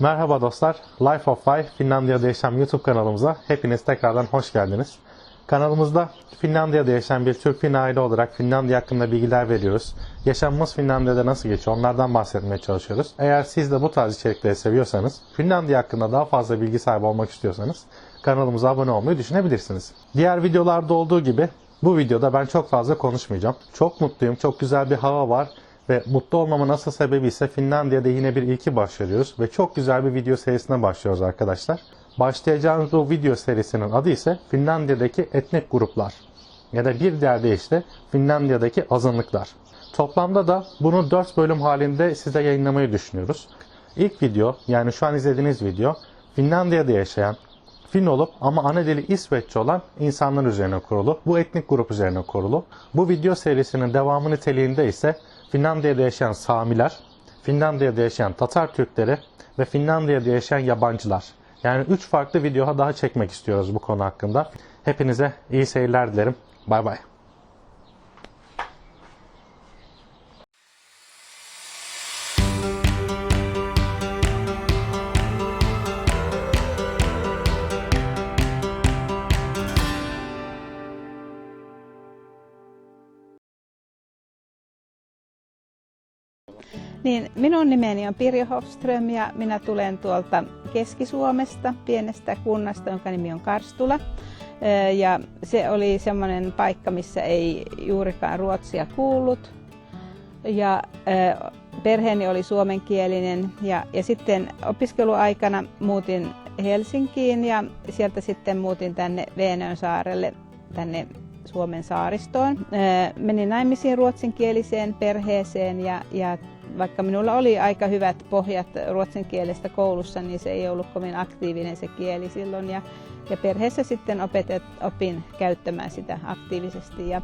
Merhaba dostlar. Life of Fi Finlandiya'da yaşayan YouTube kanalımıza hepiniz tekrardan hoş geldiniz. Kanalımızda Finlandiya'da yaşayan bir Türk Fin aile olarak Finlandiya hakkında bilgiler veriyoruz. Yaşamımız Finlandiya'da nasıl geçiyor onlardan bahsetmeye çalışıyoruz. Eğer siz de bu tarz içerikleri seviyorsanız, Finlandiya hakkında daha fazla bilgi sahibi olmak istiyorsanız kanalımıza abone olmayı düşünebilirsiniz. Diğer videolarda olduğu gibi bu videoda ben çok fazla konuşmayacağım. Çok mutluyum, çok güzel bir hava var ve mutlu olmamın asıl sebebi ise Finlandiya'da yine bir ilki başlıyoruz ve çok güzel bir video serisine başlıyoruz arkadaşlar. Başlayacağımız bu video serisinin adı ise Finlandiya'daki etnik gruplar ya da bir diğer deyişle Finlandiya'daki azınlıklar. Toplamda da bunu 4 bölüm halinde size yayınlamayı düşünüyoruz. İlk video yani şu an izlediğiniz video Finlandiya'da yaşayan Fin olup ama ana dili İsveççe olan insanlar üzerine kurulu. Bu etnik grup üzerine kurulu. Bu video serisinin devamı niteliğinde ise Finlandiya'da yaşayan Samiler, Finlandiya'da yaşayan Tatar Türkleri ve Finlandiya'da yaşayan yabancılar. Yani 3 farklı video daha çekmek istiyoruz bu konu hakkında. Hepinize iyi seyirler dilerim. Bay bay. Niin, minun nimeni on Pirjo Hofström ja minä tulen tuolta Keski-Suomesta, pienestä kunnasta, jonka nimi on Karstula. Ja se oli semmoinen paikka, missä ei juurikaan ruotsia kuullut. Ja perheeni oli suomenkielinen ja, ja sitten opiskeluaikana muutin Helsinkiin ja sieltä sitten muutin tänne Veenön saarelle, tänne Suomen saaristoon. Menin naimisiin ruotsinkieliseen perheeseen ja, ja vaikka minulla oli aika hyvät pohjat ruotsin kielestä koulussa, niin se ei ollut kovin aktiivinen se kieli silloin. Ja, ja perheessä sitten opetet, opin käyttämään sitä aktiivisesti. Ja,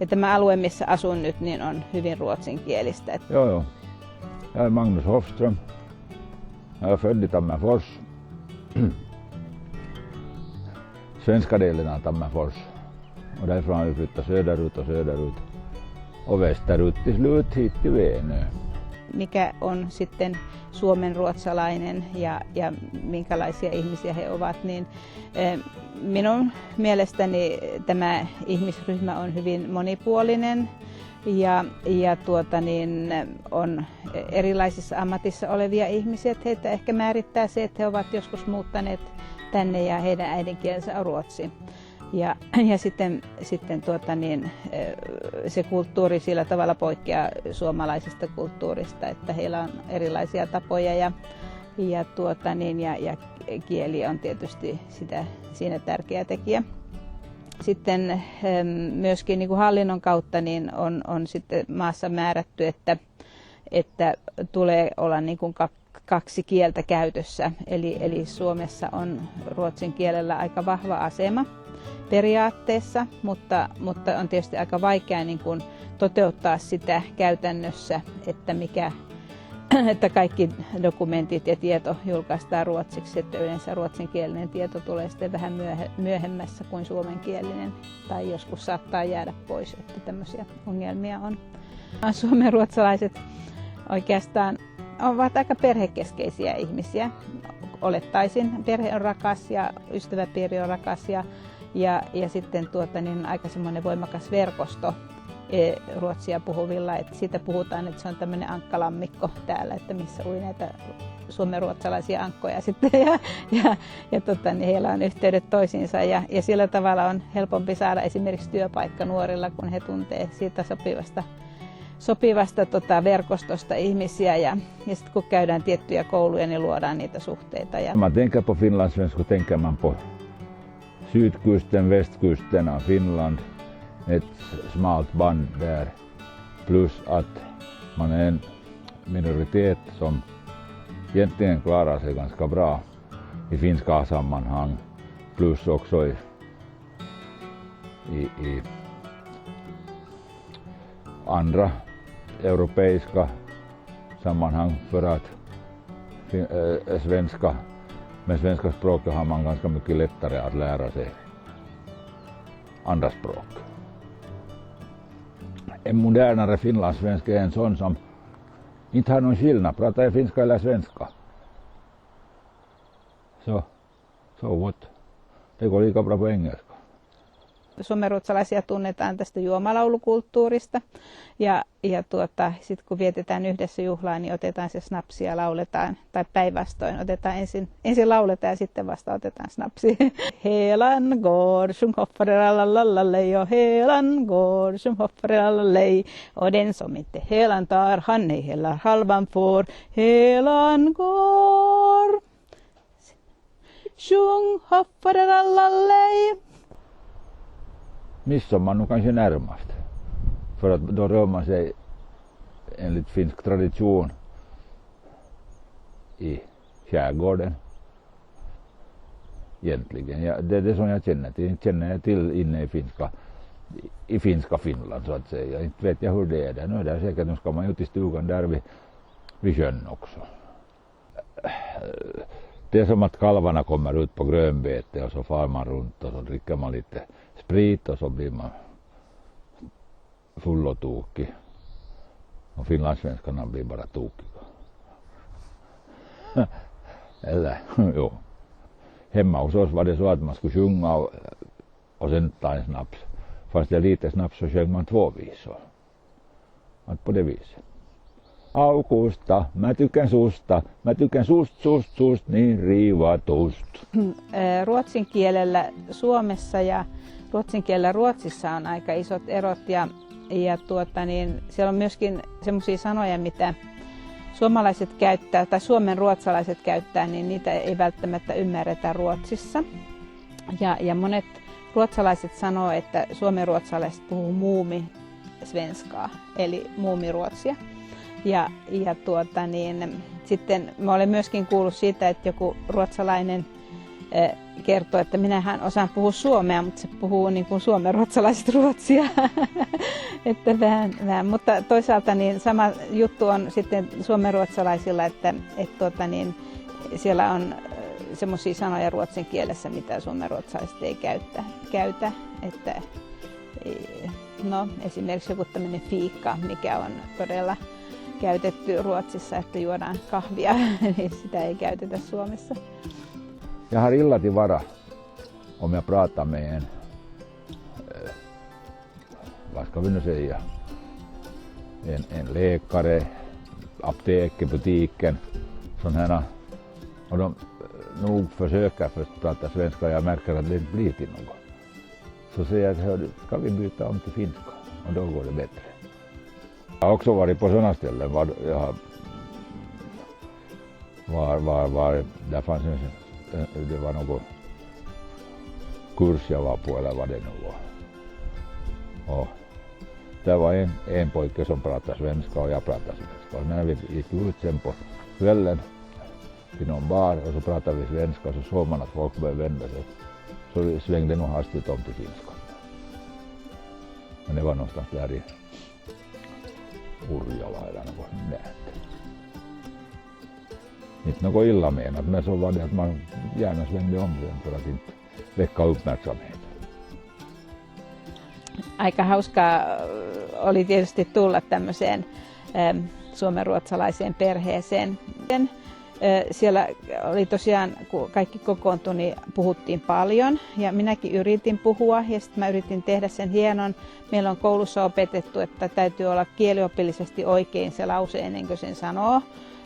ja tämä alue, missä asun nyt, niin on hyvin ruotsinkielistä. Ja, ja. Jag Magnus Hofström. Jag är född Tammerfors. Svenska delen av Tammerfors. Och därifrån har vi flyttat söderut och söderut. Och västerut till slut hit till Veenö. Mikä on sitten suomen ruotsalainen ja, ja minkälaisia ihmisiä he ovat, niin eh, minun mielestäni tämä ihmisryhmä on hyvin monipuolinen ja, ja tuota niin, on erilaisissa ammatissa olevia ihmisiä. Heitä ehkä määrittää se, että he ovat joskus muuttaneet tänne ja heidän äidinkielensä on ruotsi. Ja, ja sitten, sitten tuota niin, se kulttuuri sillä tavalla poikkeaa suomalaisesta kulttuurista, että heillä on erilaisia tapoja ja, ja, tuota niin, ja, ja kieli on tietysti sitä, siinä tärkeä tekijä. Sitten em, myöskin niin kuin hallinnon kautta niin on, on sitten maassa määrätty, että, että tulee olla niin kuin kak- kaksi kieltä käytössä. Eli, eli Suomessa on ruotsin kielellä aika vahva asema periaatteessa, mutta, mutta on tietysti aika vaikea niin kuin toteuttaa sitä käytännössä, että, mikä, että kaikki dokumentit ja tieto julkaistaan ruotsiksi, että yleensä ruotsinkielinen tieto tulee sitten vähän myöhe, myöhemmässä kuin suomenkielinen, tai joskus saattaa jäädä pois, että tämmöisiä ongelmia on. Suomen ruotsalaiset oikeastaan ovat aika perhekeskeisiä ihmisiä. Olettaisin, perhe on rakas ja ystäväpiiri on rakas ja ja, ja sitten tuota, niin aika semmoinen voimakas verkosto e, ruotsia puhuvilla. Että siitä puhutaan, että se on tämmöinen ankkalammikko täällä, että missä ui näitä suomenruotsalaisia ankkoja sitten ja, ja, ja tota, niin heillä on yhteydet toisiinsa ja, ja sillä tavalla on helpompi saada esimerkiksi työpaikka nuorilla, kun he tuntee siitä sopivasta, sopivasta tota, verkostosta ihmisiä ja, ja sitten kun käydään tiettyjä kouluja, niin luodaan niitä suhteita. Ja, man tänker på finlandssvenska tänker man på sydkusten, västkusten av Finland. Ett smalt band där. Plus att man är en minoritet som egentligen klarar sig ganska bra i finska sammanhang. Plus också i, i, i andra europeiska sammanhang för att äh, svenska, med svenska språket har man ganska mycket lättare att lära sig andra språk. En modernare finlandssvenska är en sån som inte har någon skillnad, pratar jag finska eller svenska. Så, so what? Det går lika bra på engelska. Suomenruotsalaisia tunnetaan tästä juomalaulukulttuurista. Ja, ja tuota, sitten kun vietetään yhdessä juhlaa, niin otetaan se snapsi ja lauletaan. Tai päinvastoin, otetaan ensin, ensin lauletaan ja sitten vasta otetaan snapsi. Helan går som hoppar och helan går som hoppar lej. Och den som inte helan tar, han ei halvan får. Helan går. Sjung hoppar lej. Midsommar nog kanske närmast. För att då rör man sig enligt finsk tradition i skärgården. Egentligen. Ja, det är det som jag känner till. Känner jag till inne i finska, i finska Finland så att säga. Inte vet jag hur det är där. Nu är det säkert, nu ska man ju till stugan där vid, vid sjön också. Det är som att kalvarna kommer ut på grönbete och så far man runt och så dricker man lite sprit och så blir man full och tokig. Och finlandssvenskarna blir bara tokiga. Eller, jo. Hemma hos oss var det så att man skulle sjunga och, och sen ta en snaps. Fast det är lite snaps så sjöng man två visor. Att på det viset. Aukusta, mä tykkään susta, mä tykkään sust, sust, sust, niin riivatust. Ruotsin kielellä Suomessa ja ruotsin kielellä Ruotsissa on aika isot erot ja, ja tuota, niin siellä on myöskin semmoisia sanoja, mitä suomalaiset käyttää tai suomen ruotsalaiset käyttää, niin niitä ei välttämättä ymmärretä Ruotsissa. Ja, ja monet ruotsalaiset sanoo, että suomen ruotsalaiset puhuu muumi svenskaa, eli muumiruotsia. Ja, ja tuota, niin, sitten mä olen myöskin kuullut siitä, että joku ruotsalainen kertoo, että minähän osaan puhua suomea, mutta se puhuu niin kuin suomen-ruotsalaiset ruotsia. että vähän, vähän. Mutta toisaalta niin sama juttu on sitten suomen-ruotsalaisilla, että, että tuota, niin, siellä on semmoisia sanoja ruotsin kielessä, mitä suomen-ruotsalaiset ei käytä. käytä. Että, no, esimerkiksi joku tämmöinen fiikka, mikä on todella käytetty Ruotsissa, että juodaan kahvia, niin sitä ei käytetä Suomessa. Jag har illa till vara om jag pratar med en, eh, vad ska vi nu säga, en, en läkare, apoteket, butiken, sån här, och de nog försöker först prata svenska jag märker att det inte blir till något. Så säger jag, hör, ska vi byta om till finska? Och då går det bättre. Jag har också varit på sådana ställen var, jag har, var, var, var, där fanns en, det var någon kurs jag var på eller vad det nu var. Och där var en, en pojke som pratade svenska och jag pratade svenska. Och när vi gick ut sen på kvällen till någon bar och så pratade vi svenska och så såg man att folk började vända sig. Så vi svängde nog hastigt om till finska. Men det var någonstans där i Urjala eller något sånt där. Inte något illa menat, men så var det att man gärna svängde om sen för. Aika hauskaa oli tietysti tulla tämmöiseen suomenruotsalaiseen perheeseen. Siellä oli tosiaan, kun kaikki kokoontui, niin puhuttiin paljon ja minäkin yritin puhua ja sitten mä yritin tehdä sen hienon. Meillä on koulussa opetettu, että täytyy olla kieliopillisesti oikein se lause ennen kuin sen sanoo.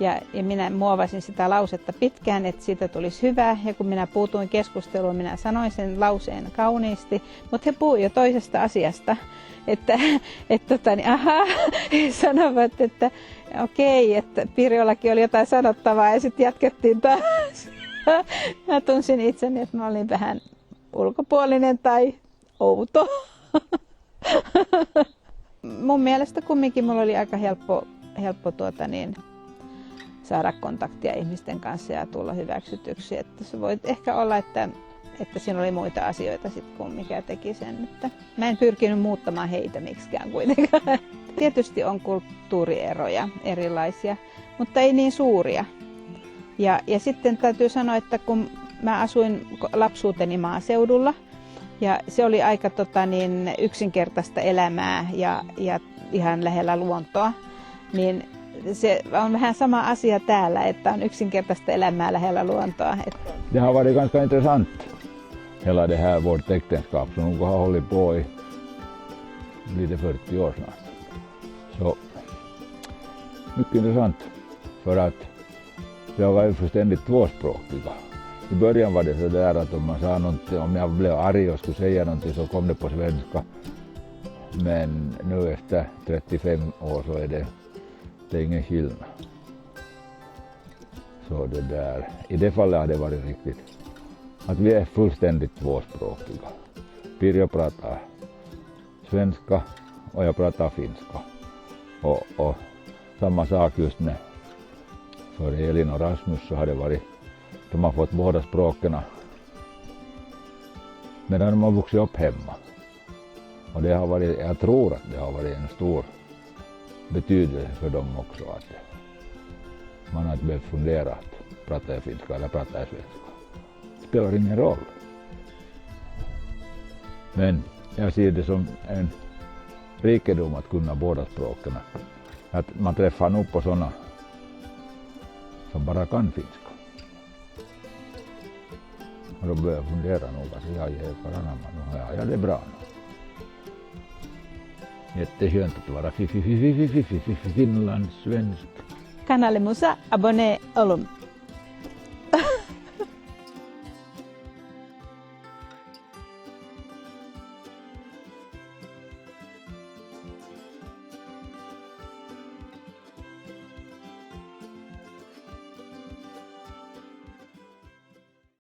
Ja, ja minä muovasin sitä lausetta pitkään, että siitä tulisi hyvä. Ja kun minä puutuin keskusteluun, minä sanoin sen lauseen kauniisti, mutta he puhuivat jo toisesta asiasta. Että, että tota, niin, aha, sanovat, että okei, että Pirjollakin oli jotain sanottavaa ja sitten jatkettiin taas. Mä tunsin itseni, että mä olin vähän ulkopuolinen tai outo. Mun mielestä kumminkin mulla oli aika helppo, helppo tuota niin, saada kontaktia ihmisten kanssa ja tulla hyväksytyksi. Että se voi ehkä olla, että, että siinä oli muita asioita sit, kun mikä teki sen. Että mä en pyrkinyt muuttamaan heitä miksikään kuitenkaan. Tietysti on kulttuurieroja erilaisia, mutta ei niin suuria. Ja, ja sitten täytyy sanoa, että kun mä asuin lapsuuteni maaseudulla, ja se oli aika tota, niin, yksinkertaista elämää ja, ja ihan lähellä luontoa, niin se on vähän sama asia täällä, että on yksinkertaista elämää lähellä luontoa. Det har varit ganska intressant, hela det här vårt äktenskap som nog har hållit på i lite 40 år snart. Så mycket intressant för att vi har varit fullständigt tvåspråkiga. I början var det så där att om man sa om jag blev arg och skulle säga någonting så kom det på svenska. Men nu efter 35 år så är det, det är ingen skillnad. Så det där, i det fallet har det varit riktigt. Att vi är fullständigt tvåspråkiga. Pirjo pratar svenska och jag pratar finska. Och, och samma sak just med för Elin och Rasmus så har det varit, de har fått båda språken medan de har vuxit upp hemma. Och det har varit, jag tror att det har varit en stor betydelse för dem också att man har inte behövt fundera att pratar jag finska eller pratar jag svenska. Det spelar ingen roll. Men jag ser det som en rikedom att kunna båda språken. Att man träffar nog på sådana som bara kan finska. Och då börjar jag fundera nog att jag är anamma, nu har jag det bra nu. Jätteskönt att vara Finlandssvensk. Kanalemusa abone olum.